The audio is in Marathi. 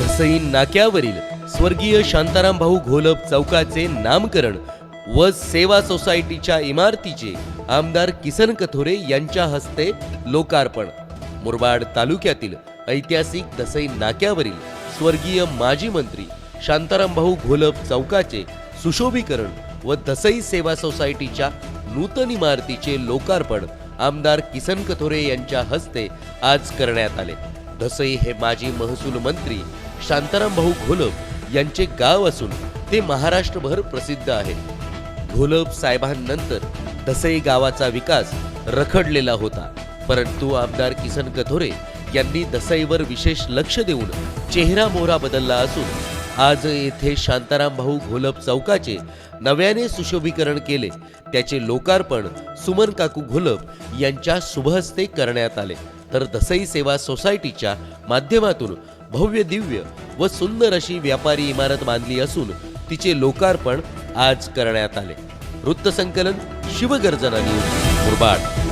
वसई नाक्यावरील स्वर्गीय शांताराम भाऊ घोलप चौकाचे नामकरण व सेवा सोसायटीच्या इमारतीचे आमदार किसन कथोरे यांच्या हस्ते लोकार्पण. मुरबाड तालुक्यातील ऐतिहासिक दसई नाक्यावरील स्वर्गीय माजी मंत्री शांताराम भाऊ घोलप चौकाचे सुशोभीकरण व दसई सेवा सोसायटीच्या नूतन इमारतीचे लोकार्पण आमदार किसन कथोरे यांच्या हस्ते आज करण्यात आले. दसई हे माजी महसूल मंत्री शांताराम भाऊ घोलप यांचे गाव असून ते महाराष्ट्रभर प्रसिद्ध आहे. घोलप साहेबांनंतर दसई गावाचा विकास रखडलेला होता. परंतु आमदार किसन कथोरे यांनी दसईवर विशेष लक्ष देऊन चेहरा मोहरा बदलला असून आज येथे शांताराम भाऊ घोलप चौकाचे नव्याने सुशोभीकरण केले. त्याचे लोकार्पण सुमन काकू घोलप यांच्या शुभहस्ते करण्यात आले. तर दसई सेवा सोसायटीच्या माध्यमातून भव्य दिव्य व सुंदर अशी व्यापारी इमारत बांधली असून तिचे लोकार्पण आज करण्यात आले. वृत्तसंकलन शिवगर्जना न्यूज मुरबाड.